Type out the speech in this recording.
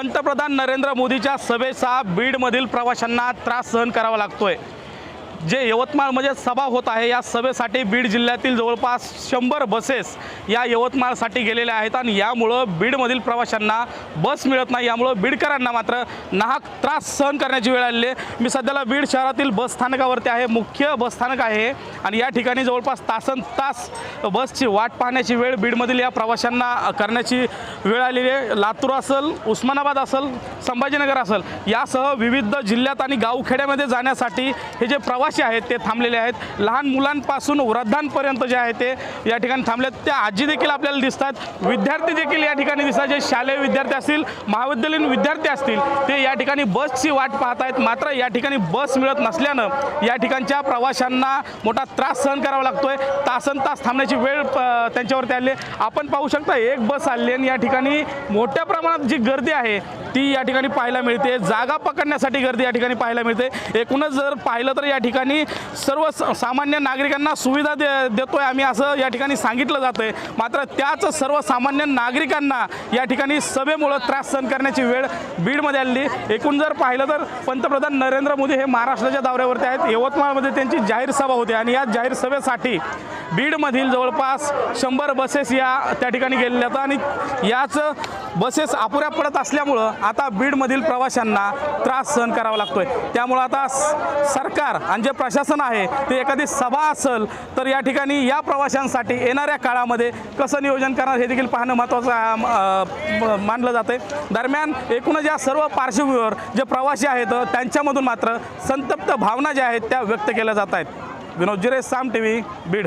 पंतप्रधान नरेंद्र मोदीच्या सभेचा बीडमधील प्रवाशांना त्रास सहन करावा लागतोय. जे यवतमाळमध्ये सभा होत आहे या सभेसाठी बीड जिल्ह्यातील जवळपास शंभर बसेस या यवतमाळसाठी गेलेल्या आहेत आणि यामुळं बीडमधील प्रवाशांना बस मिळत नाही. यामुळं बीडकरांना मात्र नाहक त्रास सहन करण्याची वेळ आलेली आहे. मी सध्याला बीड शहरातील बस स्थानकावरती आहे. मुख्य बस स्थानक आहे आणि या ठिकाणी जवळपास तासन तास बसची वाट पाहण्याची वेळ बीडमधील या प्रवाशांना करण्याची वेळ आलेली आहे. लातूर असेल उस्मानाबाद असेल संभाजीनगर असेल यासह विविध जिल्ह्यात आणि गावखेड्यामध्ये जाण्यासाठी हे जे प्रवास आहेत ते थांबलेले आहेत. लहान मुलांपासून वृद्धांपर्यंत जे आहे ते या ठिकाणी थांबलेत. त्या आजी देखील आपल्याला दिसतात. विद्यार्थी देखील या ठिकाणी दिसतात. जे शालेय विद्यार्थी असतील महाविद्यालयीन विद्यार्थी असतील ते या ठिकाणी बसची वाट पाहत आहेत मात्र या ठिकाणी बस मिळत नसल्यानं या ठिकाणच्या प्रवाशांना मोठा त्रास सहन करावा लागतोय. तासन तास थांबण्याची वेळ त्यांच्यावरती आली आपण पाहू शकता एक बस आली आणि या ठिकाणी मोठ्या प्रमाणात जी गर्दी आहे ती या ठिकाणी पाहायला मिळते. जागा पकडण्यासाठी गर्दी या ठिकाणी पाहायला मिळते. एकूणच जर पाहिलं तर या ठिकाणी सर्व स- सामान्य नागरिकांना सुविधा दे देतोय आम्ही असं या ठिकाणी सांगितलं जातं आहे मात्र त्याच सर्वसामान्य नागरिकांना या ठिकाणी सभेमुळं त्रास सहन करण्याची वेळ बीडमध्ये आलेली एकूण जर पाहिलं तर पंतप्रधान नरेंद्र मोदी हे महाराष्ट्राच्या दौऱ्यावरती आहेत. यवतमाळमध्ये त्यांची जाहीर सभा होती आणि या जाहीर सभेसाठी बीडमधील जवळपास शंभर बसेस या त्या ठिकाणी गेलेल्या आहेत. आणि याच बसेस अपुऱ्या पडत असल्यामुळं आता बीडमधील प्रवाशांना त्रास सहन करावा लागतोय. त्यामुळं आता स- सरकार आणि जे प्रशासन आहे ते एखादी सभा असेल तर या ठिकाणी या प्रवाशांसाठी येणाऱ्या काळामध्ये कसं नियोजन करणार हे देखील पाहणं महत्त्वाचं आहे, म- मानलं जातं आहे दरम्यान एकूणच या सर्व पार्श्वभूमीवर जे प्रवासी आहेत त्यांच्यामधून मात्र संतप्त भावना ज्या आहेत त्या व्यक्त केल्या जात आहेत. विनोद जिरे साम टी व्ही बीड.